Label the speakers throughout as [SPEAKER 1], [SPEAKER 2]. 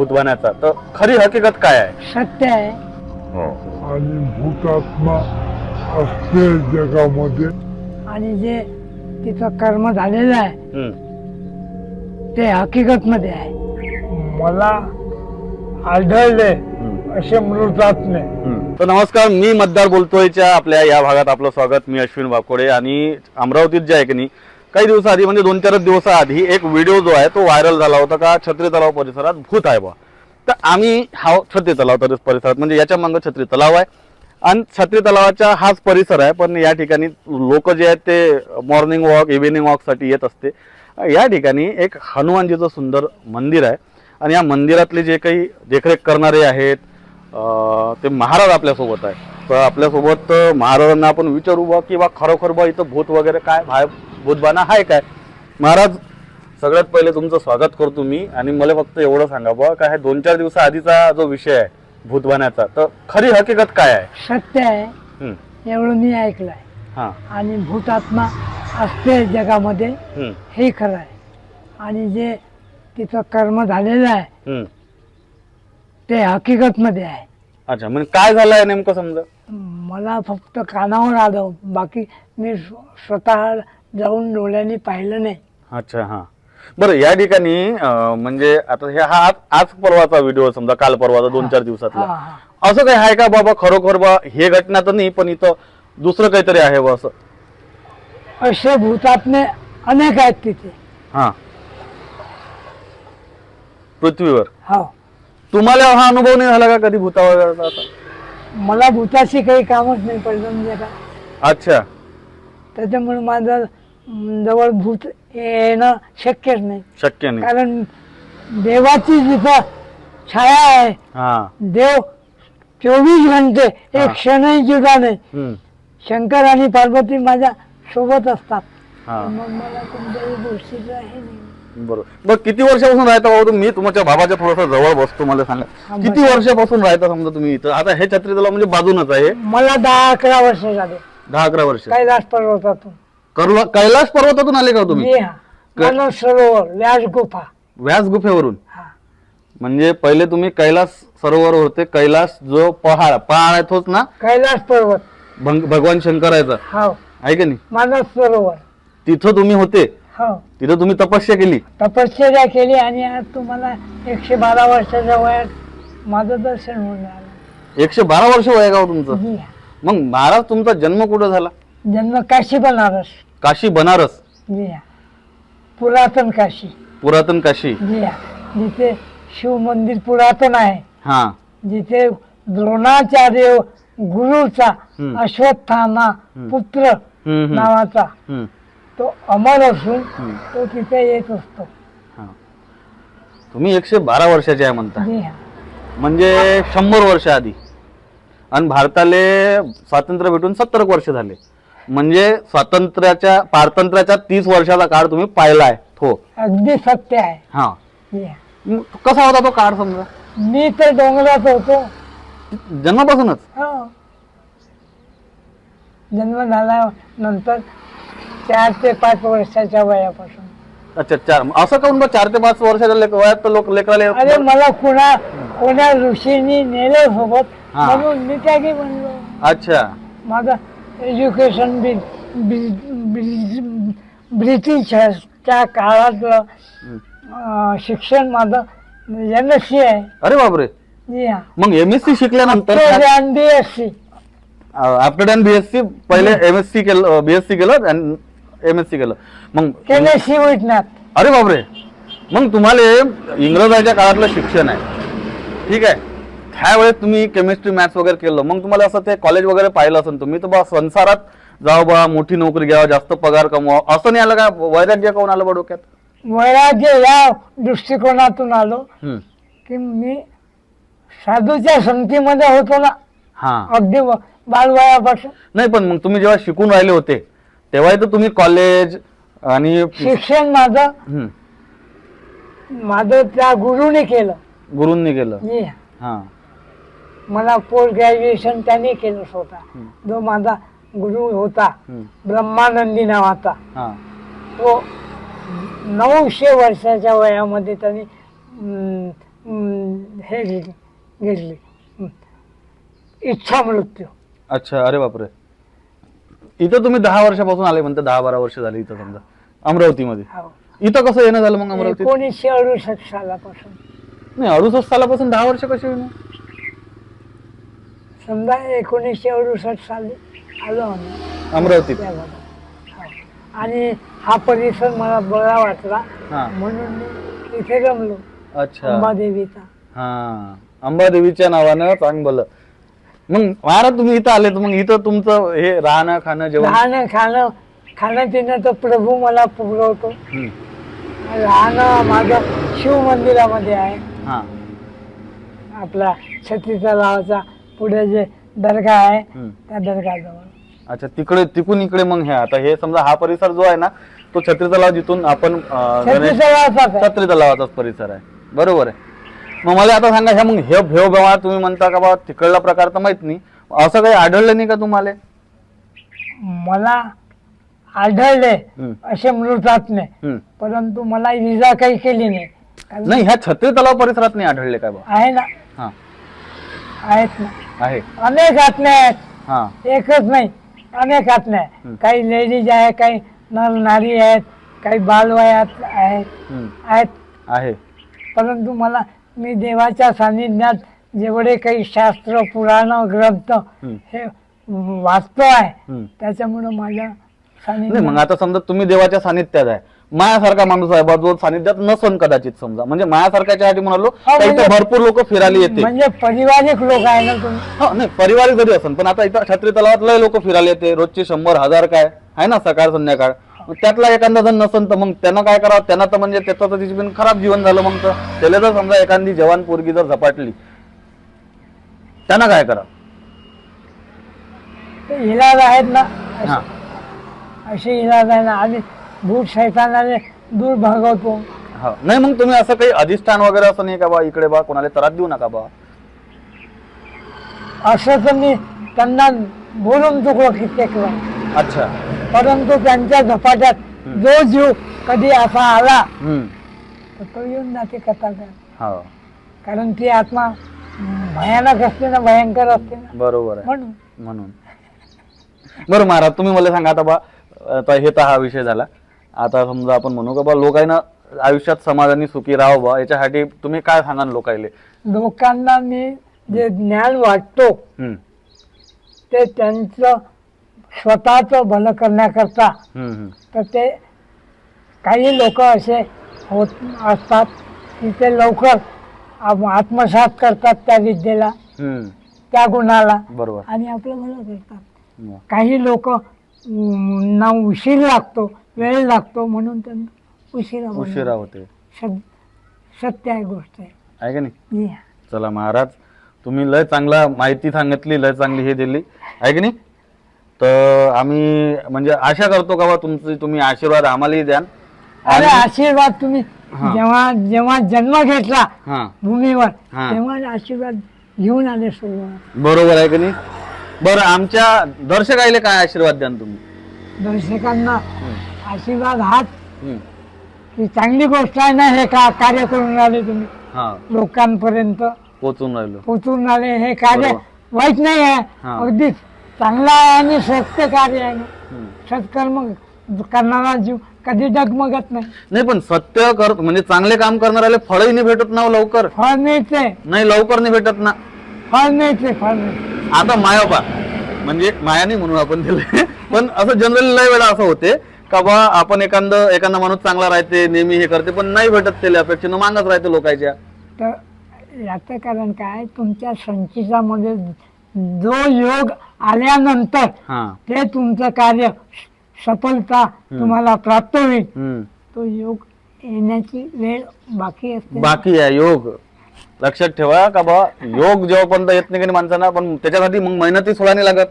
[SPEAKER 1] भूतवाण्याचा. तर खरी हकीकत काय आहे?
[SPEAKER 2] सत्य आहे.
[SPEAKER 3] आणि भूतात्मा असते जगामध्ये.
[SPEAKER 2] आणि जे तिचं कर्म झालेलं आहे
[SPEAKER 1] हम्म.
[SPEAKER 2] ते हकीकत मध्ये आहे.
[SPEAKER 3] मला आढळले
[SPEAKER 1] हम्म.
[SPEAKER 3] असे मृतात्मे.
[SPEAKER 1] तर नमस्कार मी मतदार बोलतोयच्या आपल्या या भागात आपलं स्वागत मी अश्विन वाकोडे आणि अमरावतीत जे आहे की नाही काही दिवसाआधी म्हणजे दोन चार दिवसाआधी एक व्हिडिओ जो आहे तो व्हायरल झाला होता का छत्री तलाव परिसरात भूत आहे बा तर आम्ही हा छत्री तलाव तर परिसरात म्हणजे याच्या मागं छत्री तलाव आहे. आणि छत्री तलावाचा हाच परिसर आहे पण या ठिकाणी लोक जे आहेत ते मॉर्निंग वॉक इव्हिनिंग वॉकसाठी येत असते. या ठिकाणी एक हनुमानजीचं सुंदर मंदिर आहे. आणि या मंदिरातले जे काही देखरेख करणारे आहेत ते महाराज आपल्यासोबत आहे. तर आपल्यासोबत महाराजांना आपण विचारू बा की बा खरोखर बा इथं भूत वगैरे काय बाहेर भूतबाना आहे काय? महाराज सगळ्यात पहिले तुमचं स्वागत करतो मी आणि मला फक्त एवढं सांगा बा का हे दोन चार दिवसाआधीचा जो विषय आहे भूतबाण्याचा तर खरी हकीकत काय आहे?
[SPEAKER 2] सत्य आहे. एवढं मी ऐकलंय.
[SPEAKER 1] हां.
[SPEAKER 2] आणि भूतात्मा असते जगामध्ये हे खरं आहे. आणि जे तिचं कर्म झालेलं आहे. ते हकीकत मध्ये आहे.
[SPEAKER 1] अच्छा म्हणजे काय झालं आहे नेमकं समजा?
[SPEAKER 2] मला फक्त कानावर आलं बाकी मी स्व- स्वतः जाऊन डोळ्यांनी पाहिलं नाही.
[SPEAKER 1] अच्छा हां. बरं या ठिकाणी अं, म्हणजे आता हे हा आज आज परवाचा व्हिडिओ समजा काल परवाचा दोन चार
[SPEAKER 2] हा,
[SPEAKER 1] दिवसातला.
[SPEAKER 2] हा.
[SPEAKER 1] असं काही आहे का बाबा खरोखर बा हे घटना तर नाही पण इथं दुसरं काहीतरी आहे बा असं?
[SPEAKER 2] असे भूतात्मे अनेक आहेत तिथे.
[SPEAKER 1] हा. पृथ्वीवर.
[SPEAKER 2] हो.
[SPEAKER 1] तुम्हाला हा अनुभव नाही झाला का कधी भूतावर
[SPEAKER 2] मला भूताशी काही कामच नाही पडलं म्हणजे का.
[SPEAKER 1] अच्छा.
[SPEAKER 2] त्याच्यामुळे माझं जवळ भूत येणं शक्यच नाही.
[SPEAKER 1] शक्य नाही.
[SPEAKER 2] कारण देवाची जिथं छाया आहे
[SPEAKER 1] हा.
[SPEAKER 2] देव चोवीस घंटे. एक क्षणही जुदा नाही.
[SPEAKER 1] हम्म,
[SPEAKER 2] शंकर आणि पार्वती माझ्या सोबत असतात.
[SPEAKER 1] हा.
[SPEAKER 2] मग मला कोणत्याही गोष्टीचं हे नाही.
[SPEAKER 1] बरोबर. बरं किती वर्षापासून राहता भाऊ तुम्ही मी तुमच्या बाबाच्या थोडस जवळ बसतो मला सांगा. किती. वर्षापासून राहता समजा तुम्ही इथं? आता हे छत्री तलाव म्हणजे बाजूनच आहे.
[SPEAKER 2] मला दहा अकरा वर्ष झाले.
[SPEAKER 1] दहा अकरा वर्ष.
[SPEAKER 2] कैलास पर्वतातून
[SPEAKER 1] करला- कैलास पर्वतातून आले का हो तुम्ही?
[SPEAKER 2] मानस सरोवर व्यास गुफा
[SPEAKER 1] व्यास गुफेवरून?
[SPEAKER 2] हा.
[SPEAKER 1] म्हणजे पहिले तुम्ही कैलास सरोवर होते कैलास जो पहाड पहाड आहे तोच ना?
[SPEAKER 2] कैलास पर्वत.
[SPEAKER 1] भंग- भगवान शंकराचा
[SPEAKER 2] हो.
[SPEAKER 1] आहे का नाही?
[SPEAKER 2] मानस सरोवर
[SPEAKER 1] तिथं तुम्ही होते.
[SPEAKER 2] हो.
[SPEAKER 1] तिथं तुम्ही तपस्या केली.
[SPEAKER 2] तपश्चर्या केली आणि आज तुम्हाला एकशे बारा वर्षाच्या वयात माझं दर्शन होऊन राहिलं.
[SPEAKER 1] एकशे बारा वर्ष वय का हो तुमचं?
[SPEAKER 2] जी.
[SPEAKER 1] मग महाराज तुमचा जन्म कुठं झाला?
[SPEAKER 2] जन्म काशी बनारस.
[SPEAKER 1] काशी बनारस?
[SPEAKER 2] जी हा पुरातन काशी.
[SPEAKER 1] पुरातन काशी.
[SPEAKER 2] जी हा जिथे शिव मंदिर पुरातन आहे.
[SPEAKER 1] हा.
[SPEAKER 2] जिथे द्रोणाचार्य गुरुचा
[SPEAKER 1] हम्म.
[SPEAKER 2] अश्वत्थामा पुत्र
[SPEAKER 1] हम्म, हम्म,
[SPEAKER 2] नावाचा
[SPEAKER 1] हम्म,
[SPEAKER 2] तो अमर असून
[SPEAKER 1] हम्म.
[SPEAKER 2] तो तिथे येत असतो.
[SPEAKER 1] हा. तुम्ही एकशे बारा वर्षाचे आहे म्हणता.
[SPEAKER 2] जी हा
[SPEAKER 1] म्हणजे शंभर वर्ष आधी. आणि भारताले स्वातंत्र्य भेटून सत्तर वर्ष झाले. म्हणजे स्वातंत्र्याच्या पारतंत्र्याच्या तीस वर्षाचा काळ तुम्ही पाहिलाय. हो.
[SPEAKER 2] अगदी सत्य आहे.
[SPEAKER 1] हा. कसा होता तो काळ समजा?
[SPEAKER 2] मी तर डोंगरात होतो.
[SPEAKER 1] जन्मापासूनच?
[SPEAKER 2] हो. जन्म झाला नंतर चार ते पाच वर्षाच्या वयापासून.
[SPEAKER 1] अच्छा चार. असं काऊन बा चार ते पाच वर्षाच्या लेक वयात तर लोक लेकराले
[SPEAKER 2] अरे मला कुणा कोण्या ऋषींनी नेलं सोबत.
[SPEAKER 1] हा.
[SPEAKER 2] म्हणून मी त्यागी बनलो.
[SPEAKER 1] अच्छा.
[SPEAKER 2] माझं एज्युकेशन बी बी- बी- ब्रिटिशच्या काळातलं शिक्षण माझं एम एस सी आहे.
[SPEAKER 1] अरे बापरे. मग एम एस सी शिकल्यानंतर
[SPEAKER 2] B S C
[SPEAKER 1] after then BSc पहिले एम एस सी केलं बीएससी केलं आणि एम एस सी केलं. मग
[SPEAKER 2] केले विटनाथ
[SPEAKER 1] अरे बापरे. मग तुम्हाला इंग्रजाच्या काळातलं शिक्षण आहे. ठीक आहे? त्यावेळेस तुम्ही केमिस्ट्री मॅथ्स वगैरे केलं. मग तुम्हाला असं ते कॉलेज वगैरे पाहिलं असेल तुम्ही तर बा संसारात जाऊ बा मोठी नोकरी घ्यावं जास्त पगार कमवा. असं नाही आलं का? वैराग्य काऊन आलं बा डोक्यात?
[SPEAKER 2] वैराग्य या दृष्टिकोनातून आलो
[SPEAKER 1] हम्म.
[SPEAKER 2] की मी साधूच्या संगतीमध्ये होतो ना.
[SPEAKER 1] हा.
[SPEAKER 2] अगदी व- बालवयापासून.
[SPEAKER 1] नाही पण मग तुम्ही जेव्हा शिकून राहिले होते तेव्हाही तर तुम्ही कॉलेज आणि
[SPEAKER 2] शिक्षण माझं
[SPEAKER 1] हम्म,
[SPEAKER 2] माझं त्या गुरुने केलं.
[SPEAKER 1] गुरूंनी केलं. हा.
[SPEAKER 2] मला पोस्ट ग्रॅज्युएशन त्याने केलं स्वतः. जो माझा गुरु होता ब्रह्मानंदी नावाचा तो नऊशे वर्षाच्या वयामध्ये त्यांनी हे घेतली. इच्छा मृत्यू
[SPEAKER 1] अच्छा अरे बापरे. इथं तुम्ही दहा वर्षापासून आले म्हणते दहा बारा वर्ष झाली इथं समजा अमरावतीमध्ये.
[SPEAKER 2] हो.
[SPEAKER 1] इथं कसं येणं झालं मग अमरावतीत?
[SPEAKER 2] एकोणीसशे अडुसष्ट सालापासून.
[SPEAKER 1] नाही अडुसष्ट सालापासून दहा वर्ष कशी होईल
[SPEAKER 2] समजा एकोणीसशे अडुसष्ट साली आलो आम्ही.
[SPEAKER 1] अमरावतीत
[SPEAKER 2] त्या भागात. हो. आणि हा परिसर मला बरा वाटला.
[SPEAKER 1] हा.
[SPEAKER 2] म्हणून मी इथे रमलो
[SPEAKER 1] अच्छा.
[SPEAKER 2] अंबादेवीचा.
[SPEAKER 1] हा. अंबादेवीच्या नावानं चांगलं. मग महाराज तुम्ही इथं आले मग इथं तुमचं हे राहणं खाणं जेवण?
[SPEAKER 2] राहणं खाणं खाणं पिणं तर प्रभू मला पुरवतो.
[SPEAKER 1] हम्म.
[SPEAKER 2] राहणं माझं शिव मंदिरामध्ये आहे.
[SPEAKER 1] हा.
[SPEAKER 2] आपला छत्री तलावाचा पुढे जे दर्गा आहे
[SPEAKER 1] हम्म.
[SPEAKER 2] त्या दर्गाजवळ
[SPEAKER 1] अच्छा तिकडे तिकून इकडे मग हे आता हे समजा हा परिसर जो आहे ना तो छत्री तलाव जिथून आपण अं,
[SPEAKER 2] छत्री तलावाचाच आहे.
[SPEAKER 1] छत्री तलावाचाच परिसर आहे. बरोबर आहे. मग मला आता सांगा ह्या मग हे भेव बेवा तुम्ही म्हणता का बा तिकडला प्रकार तर माहीत नाही. असं काही आढळलं नाही का तुम्हाला?
[SPEAKER 2] मला आढळले
[SPEAKER 1] हम्म.
[SPEAKER 2] असे मृतात्मे
[SPEAKER 1] हम्म.
[SPEAKER 2] परंतु मला इजा काही केली नाही. कारण
[SPEAKER 1] नाही ह्या छत्री तलाव परिसरात नाही आढळले काय बा
[SPEAKER 2] आहे ना.
[SPEAKER 1] हा.
[SPEAKER 2] आहेत ना.
[SPEAKER 1] आहे
[SPEAKER 2] अनेक आत्म्या आहेत
[SPEAKER 1] हा
[SPEAKER 2] एकच नाही अनेक आत्म्या. आहेत काही लेडीज आहे काही नर नारी आहेत काही बालवयात आहेत
[SPEAKER 1] हम्म.
[SPEAKER 2] आहेत
[SPEAKER 1] आहे
[SPEAKER 2] परंतु मला मी देवाच्या सान्निध्यात जेवढे काही शास्त्र पुराण ग्रंथ
[SPEAKER 1] हम्म.
[SPEAKER 2] हे वाचतो आहे
[SPEAKER 1] हम्म.
[SPEAKER 2] त्याच्यामुळं माझ्या
[SPEAKER 1] नाही मग
[SPEAKER 2] सानिध्यात
[SPEAKER 1] आता समजा तुम्ही देवाच्या सानिध्यात आहे मायासारखा माणूस आहे बा जो सानिध्यात नसन कदाचित समजा. म्हणजे मायासारख्याच्या साठी म्हणालो
[SPEAKER 2] हा,
[SPEAKER 1] तर इथे
[SPEAKER 2] म्हणजे-
[SPEAKER 1] भरपूर लोक फिरायला येते
[SPEAKER 2] म्हणजे पारिवारिक लोक आहे ना तुम्ही?
[SPEAKER 1] हा नाही परिवारिक जरी असन पण आता इथं छत्री तलावात लय लोक फिरायला येते. रोजचे शंभर हजार काय? आहे ना सकाळ संध्याकाळ. मग त्यातला एखादा जण नसन तर मग त्यानं काय करावं? त्यांना तर म्हणजे त्याचं तर तिची पण खराब जीवन झालं मग तर. त्याला जर समजा एखादी जवान पोरगी जर झपाटली त्यांना काय करावं?
[SPEAKER 2] ते इलाज आहेत ना.
[SPEAKER 1] हा.
[SPEAKER 2] असे इलाज आहे ना. आम्ही भूत शैतानाने दूर भागवतो.
[SPEAKER 1] हा. नाही मग तुम्ही असं काही अधिष्ठान वगैरे असं नाही का बा इकडे बा कोणाला त्रास देऊ नका बा?
[SPEAKER 2] असं तर मी त्यांना बोलून चुकलो कित्येक वेळा
[SPEAKER 1] अच्छा.
[SPEAKER 2] परंतु त्यांच्या झपाट्यात जो जीव कधी असा आला
[SPEAKER 1] हम्म.
[SPEAKER 2] तर तो येऊन जाते कथा
[SPEAKER 1] हा.
[SPEAKER 2] कारण ती आत्मा अं, भयानक असते ना भयंकर असते ना.
[SPEAKER 1] बरोबर आहे.
[SPEAKER 2] म्हणून.
[SPEAKER 1] म्हणून. बरं महाराज तुम्ही मला सांगा आता बा आता हे तर हा विषय झाला. आता समजा आपण म्हणू का बा लोकांना आयुष्यात समाधानी सुखी राहावं बा याच्यासाठी तुम्ही काय सांगा लोकायले?
[SPEAKER 2] लोकांना मी जे ज्ञान वाटतो
[SPEAKER 1] हम्म,
[SPEAKER 2] ते त्यांचं स्वतःचं भलं करण्याकरता
[SPEAKER 1] हम्म, हम्म.
[SPEAKER 2] तर ते काही लोक असे होत असतात की ते लवकर आम- आत्मसात करतात त्या विद्येला
[SPEAKER 1] हम्म,
[SPEAKER 2] त्या गुणाला.
[SPEAKER 1] बरोबर.
[SPEAKER 2] आणि आपलं भलं करतात.
[SPEAKER 1] हम्म.
[SPEAKER 2] काही लोक ना उशीर लागतो वेळ लागतो म्हणून त्यांना उशिरा.
[SPEAKER 1] उशिरा होते.
[SPEAKER 2] सत- सत्य आहे गोष्ट आहे.
[SPEAKER 1] आहे का नाही?
[SPEAKER 2] जी हा.
[SPEAKER 1] चला महाराज तुम्ही लय चांगला माहिती सांगितली लय चांगली हे दिली. आहे की नाही? तर आम्ही म्हणजे आशा करतो का बा तुमची तुम्ही आशीर्वाद आम्हालाही द्याल.
[SPEAKER 2] अरे आशीर्वाद तुम्ही
[SPEAKER 1] हा.
[SPEAKER 2] जेव्हा जेव्हा जन्म घेतला
[SPEAKER 1] हा.
[SPEAKER 2] भूमीवर
[SPEAKER 1] हा.
[SPEAKER 2] तेव्हा आशीर्वाद घेऊन आले
[SPEAKER 1] बरोबर आहे की नाही? बरं आमच्या दर्शकायले काय आशीर्वाद द्याल तुम्ही?
[SPEAKER 2] दर्शकांना आशीर्वाद हाच
[SPEAKER 1] हम्म.
[SPEAKER 2] की चांगली गोष्ट आहे ना हे का कार्य करून राहिले तुम्ही?
[SPEAKER 1] हा.
[SPEAKER 2] लोकांपर्यंत
[SPEAKER 1] पोचून राहिलो.
[SPEAKER 2] पोचून राहिले हे कार्य
[SPEAKER 1] बरोबर.
[SPEAKER 2] वाईट नाही आहे.
[SPEAKER 1] हा.
[SPEAKER 2] अगदी चांगलं आहे आणि सत्य कार्य आहे. ना
[SPEAKER 1] हम्म.
[SPEAKER 2] सत्कर्म करणारा जीव कधी डगमगत नाही.
[SPEAKER 1] नाही पण सत्य कर म्हणजे चांगले काम करणाऱ्याला फळही नाही भेटत ना हो लवकर.
[SPEAKER 2] फळ मिळते
[SPEAKER 1] नाही लवकर नाही भेटत ना.
[SPEAKER 2] फळ मिळते फळ मिळते
[SPEAKER 1] आता मायाबा म्हणजे माया नाही म्हणून आपण दिले पण असं जनरली लय वेळा असं होते का बा आपण एखादं एखादा माणूस चांगला राहते नेहमी हे करते पण नाही भेटत त्याला अपेक्षेनं मागत राहते लोकांच्या.
[SPEAKER 2] तर याचं कारण काय तुमच्या संचितामध्ये जो योग आल्यानंतर
[SPEAKER 1] हा.
[SPEAKER 2] ते तुमचं कार्य सफलता तुम्हाला प्राप्त होईल.
[SPEAKER 1] हम्म.
[SPEAKER 2] तो योग येण्याची वेळ बाकी असते
[SPEAKER 1] बाकी आहे योग. लक्षात ठेवा का बा योग जेव्हापर्यंत येत नाही की नाही माणसांना पण त्याच्यासाठी मग मेहनती सोडा नाही लागत.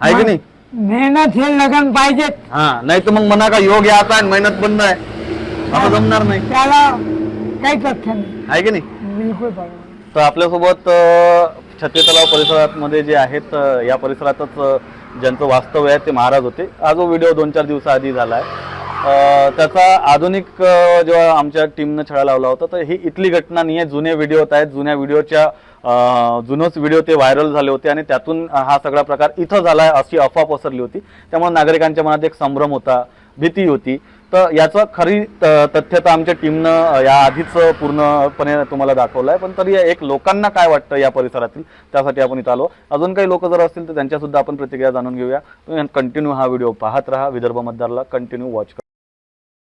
[SPEAKER 1] आहे की नाही?
[SPEAKER 2] मेहनत हे लगन पाहिजेत.
[SPEAKER 1] हा नाही तर मग म्हणा का योग याचा आहे मेहनत बंद आहे. असं जमणार नाही.
[SPEAKER 2] त्याला काही तथ्य नाही.
[SPEAKER 1] आहे की नाही?
[SPEAKER 2] बिलकुल बरोबर.
[SPEAKER 1] तर आपल्यासोबत अ, छत्री तलाव परिसरामध्ये जे आहेत अ, या परिसरातच अ, ज्यांचं वास्तव्य आहे ते महाराज होते. हा जो व्हिडिओ दोन चार दिवसाआधी झाला आहे अं, त्याचा आधुनिक अं, जेव्हा आमच्या टीमनं छळा लावला होता तर ही इथली घटना नाही आहे. जुने व्हिडिओ होत आहेत. जुन्या व्हिडिओच्या जुनच व्हिडिओ ते व्हायरल झाले होते आणि त्यातून हा सगळा प्रकार इथं झाला आहे अशी अफवा पसरली होती. त्यामुळे नागरिकांच्या मनात एक संभ्रम होता भीती होती. तर याचं खरी तथ्यता आमच्या टीमनं याआधीच या पूर्णपणे तुम्हाला दाखवलं आहे पण तरी एक लोकांना काय वाटतं या परिसरातील? त्यासाठी आपण इथं आलो. अजून काही लोक जर असतील तर त्यांच्यासुद्धा आपण प्रतिक्रिया जाणून घेऊया. तुम्ही कंटिन्यू हा व्हिडिओ पाहत राहा. विदर्भ मतदारला कंटिन्यू वॉच करा.